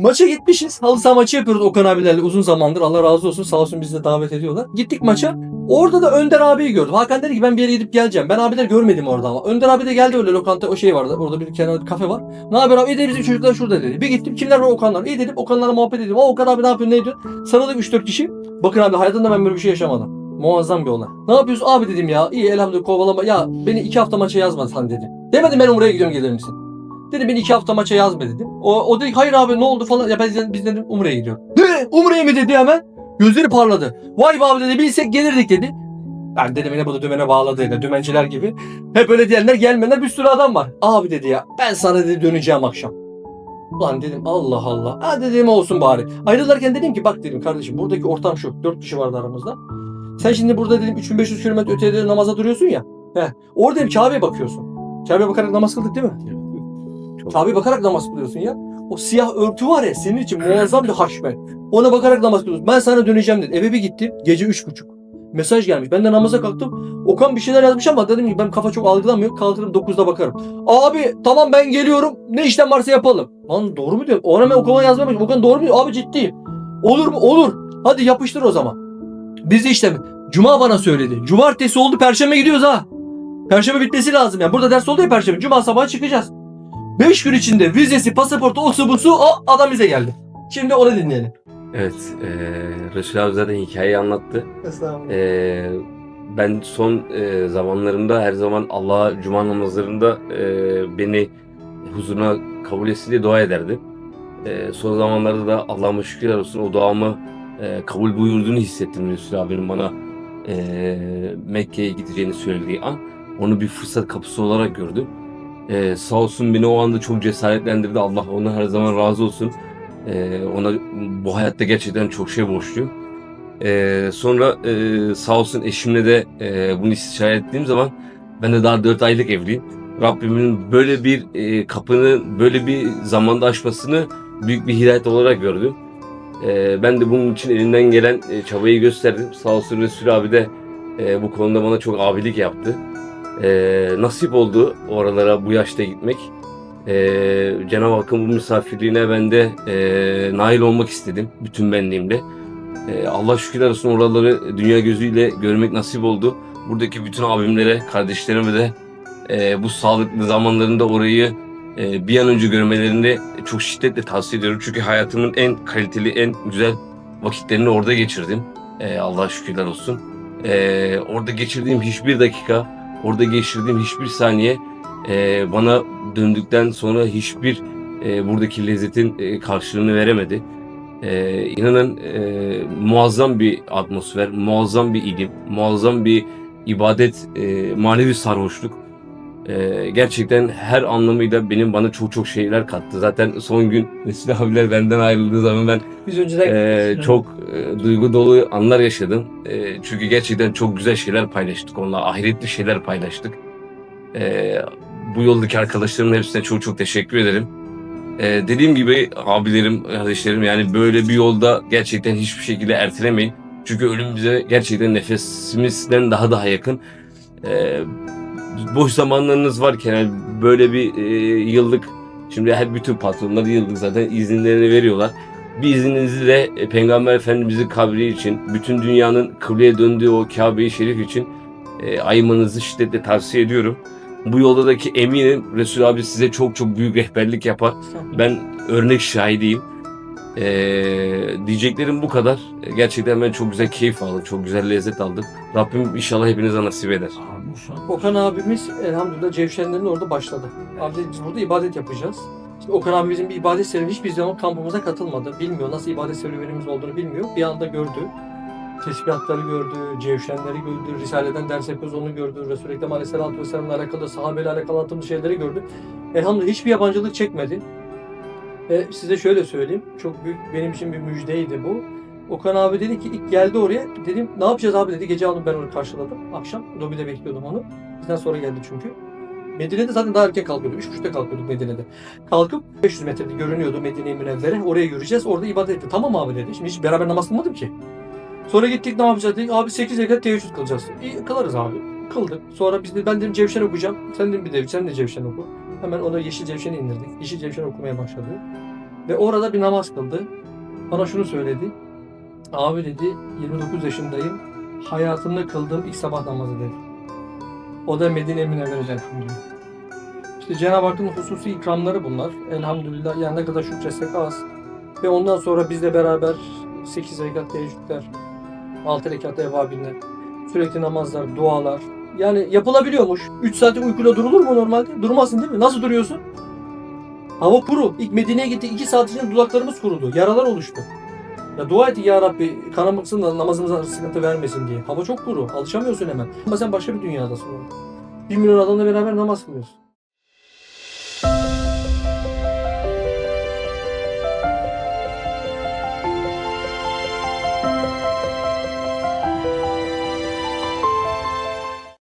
Maça gitmişiz. Halı saha maçı yapıyoruz Okan abilerle uzun zamandır. Allah razı olsun. Sağ olsun bizi de davet ediyorlar. Gittik maça. Orada da Önder abiyi gördüm. Hakan dedi ki ben bir yere gidip geleceğim. Ben abileri görmedim orada ama. Önder abi de geldi öyle lokanta o şey vardı. Orada bir kenarda kafe var. Ne haber abi? İyi bizim çocuklar şurada dedi. Bir gittim kimler var Okanlar. İyi dedim Okanlarla muhabbet edeyim. O Okan abi ne yapıyor ne ediyor? Sarıldık 3-4 kişi. Bakın abi hayatımda ben böyle bir şey yaşamadım. Muazzam bir olay. Ne yapıyorsun abi dedim ya. İyi elhamdülillah kovalama. Ya beni iki hafta maça yazmasan dedi. Demedim ben Umre'ye gidiyorum gelir misin? Dedim beni iki hafta maça yazma dedim. O, o dedi hayır abi ne oldu falan. Ya ben biz dedim Umre'ye gidiyorum. Ne? Umre'ye mi dedi hemen? Gözleri parladı. Vay be abi dedi bilsek gelirdik dedi. Ben dedim yine bu da dümene bağladı yine dümenciler gibi. Hep öyle diyenler gelmeyenler bir sürü adam var. Abi dedi ya ben sana dedi döneceğim akşam. Ulan dedim Allah Allah. Ha dedim olsun bari. Ayrılırken dedim ki bak dedim kardeşim buradaki ortam şu. Dört kişi vardı aramızda. Sen şimdi burada dedim 3500 kilometre ötede namaza duruyorsun ya. He. Orada dedim Kabe'ye bakıyorsun. Kabe'ye bakarak namaz kıldık değil mi? Çok- Kabe'ye bakarak namaz kılıyorsun ya. O siyah örtü var ya senin için muazzam bir haşmet. Ona bakarak namaz kılıyorsun. Ben sana döneceğim dedi. Eve bir gittim. Gece üç buçuk. Mesaj gelmiş. Ben de namaza kalktım. Okan bir şeyler yazmış ama dedim ki ben kafa çok algılamıyor. Kalkırım 9'da bakarım. Abi tamam ben geliyorum. Ne işlem varsa yapalım. Lan doğru mu diyor? O hemen Okan'a yazmamış. Okan doğru mu diyor? Abi ciddiyim. Olur mu? Olur. Hadi yapıştır o zaman. Biz de işte Cuma bana söyledi. Cumartesi oldu. Perşembe gidiyoruz ha. Perşembe bitmesi lazım. Yani burada ders oldu ya Perşembe. Cuma sabahı çıkacağız. 5 gün içinde vizesi, pasaportu, o su bu su o adam bize geldi. Şimdi onu dinleyelim. Evet, eee Resul abi zaten hikayeyi anlattı. Estağfurullah. Eee, ben son eee, zamanlarımda her zaman Allah'a cuma namazlarında eee, beni huzuruna kabul etsin diye dua ederdim. Eee, son zamanlarda da Allah'ıma şükürler olsun o duamı eee, kabul buyurduğunu hissettim Resul abinin bana eee, Mekke'ye gideceğini söylediği an. Onu bir fırsat kapısı olarak gördüm. Eee sağ olsun beni o anda çok cesaretlendirdi. Allah ona her zaman razı olsun. Eee, ona bu hayatta gerçekten çok şey borçluyum. Ee, sonra e, sağ olsun eşimle de e, bunu istişare ettiğim zaman ben de daha 4 aylık evliyim. Rabbimin böyle bir e, kapını böyle bir zamanda açmasını büyük bir hidayet olarak gördüm. E, ben de bunun için elinden gelen e, çabayı gösterdim. Sağ olsun Resul abi de e, bu konuda bana çok abilik yaptı. E, nasip oldu oralara bu yaşta gitmek. E, Cenab-ı Hakk'ın bu misafirliğine ben de e, nail olmak istedim bütün benliğimle. Ee, Allah şükürler olsun oraları dünya gözüyle görmek nasip oldu. Buradaki bütün abimlere, kardeşlerime de e, bu sağlıklı zamanlarında orayı e, bir an önce görmelerini çok şiddetle tavsiye ediyorum. Çünkü hayatımın en kaliteli, en güzel vakitlerini orada geçirdim. E, Allah şükürler olsun. E, orada geçirdiğim hiçbir dakika, orada geçirdiğim hiçbir saniye e, bana döndükten sonra hiçbir e, buradaki lezzetin e, karşılığını veremedi. Ee, inanın e, muazzam bir atmosfer, muazzam bir ilim, muazzam bir ibadet, e, manevi sarhoşluk. Ee, gerçekten her anlamıyla benim bana çok çok şeyler kattı. Zaten son gün Mesut abiler benden ayrıldığı zaman ben Biz önceden e, çok e, duygu dolu anlar yaşadım. E, çünkü gerçekten çok güzel şeyler paylaştık onunla, ahiretli şeyler paylaştık. E, bu yoldaki arkadaşlarımın hepsine çok çok teşekkür ederim. Ee, dediğim gibi abilerim, kardeşlerim yani böyle bir yolda gerçekten hiçbir şekilde ertelemeyin. Çünkü ölüm bize gerçekten nefesimizden daha daha yakın. Ee, boş zamanlarınız varken yani böyle bir e, yıllık, şimdi her bütün patronlar yıllık zaten izinlerini veriyorlar. Bir izninizi de e, Peygamber Efendimizin kabri için, bütün dünyanın kıbleye döndüğü o Kabe-i Şerif için e, ayırmanızı şiddetle tavsiye ediyorum. Bu yoldaki eminim Resul abi size çok çok büyük rehberlik yapar. Ben örnek şahidiyim. Ee, diyeceklerim bu kadar. Ee, Gerçekten ben çok güzel keyif aldım. Çok güzel lezzet aldım. Rabbim inşallah hepinize nasip eder. Okan abimiz elhamdülillah Cevşenlerin orada başladı. Abi biz burada ibadet yapacağız. Şimdi Okan abi bizim bir ibadet serüveni hiçbir zaman kampımıza katılmadı. Bilmiyor nasıl ibadet serüvenimiz olduğunu bilmiyor. Bir anda gördü. Tesbihatları gördü, cevşenleri gördü, Risale'den ders yapıyoruz onu gördü. Resul-i Ekrem Aleyhisselatü Vesselam'la alakalı, sahabeyle alakalı anlattığımız şeyleri gördü. Elhamdülillah hiçbir yabancılık çekmedi. Ve size şöyle söyleyeyim, çok büyük benim için bir müjdeydi bu. Okan abi dedi ki ilk geldi oraya, dedim ne yapacağız abi dedi. Gece aldım ben onu karşıladım. Akşam lobide bekliyordum onu. Bizden sonra geldi çünkü. Medine'de zaten daha erken kalkıyorduk. 3.30'da kalkıyorduk Medine'de. Kalkıp 500 metrede görünüyordu Medine-i Münevvere. Oraya yürüyeceğiz. Orada ibadet etti. Tamam abi dedi. Şimdi hiç beraber namaz kılmadım ki. Sonra gittik ne yapacağız dedik. Abi 8 rekat teheccüd kılacağız. İyi kılarız abi. Kıldık. Sonra biz de ben dedim Cevşen okuyacağım. Sen de bir de sen de Cevşen oku. Hemen ona Yeşil Cevşen'i indirdik. Yeşil Cevşen okumaya başladı. Ve orada bir namaz kıldı. Bana şunu söyledi. Abi dedi 29 yaşındayım. Hayatımda kıldığım ilk sabah namazı dedi. O da Medine Münevvere'ce elhamdülillah. İşte Cenab-ı Hakk'ın hususi ikramları bunlar. Elhamdülillah yani ne kadar şükretsek az. Ve ondan sonra bizle beraber 8 rekat teheccüdler, 6 rekat evvabinler, sürekli namazlar, dualar. Yani yapılabiliyormuş. 3 saatlik uykuyla durulur mu normalde? Durmazsın değil mi? Nasıl duruyorsun? Hava kuru. İlk Medine'ye gittik 2 saat içinde dudaklarımız kurudu. Yaralar oluştu. Ya dua et ya Rabbi kanamasın da namazımıza sıkıntı vermesin diye. Hava çok kuru. Alışamıyorsun hemen. Ama sen başka bir dünyadasın. Bir milyon adamla beraber namaz kılıyorsun.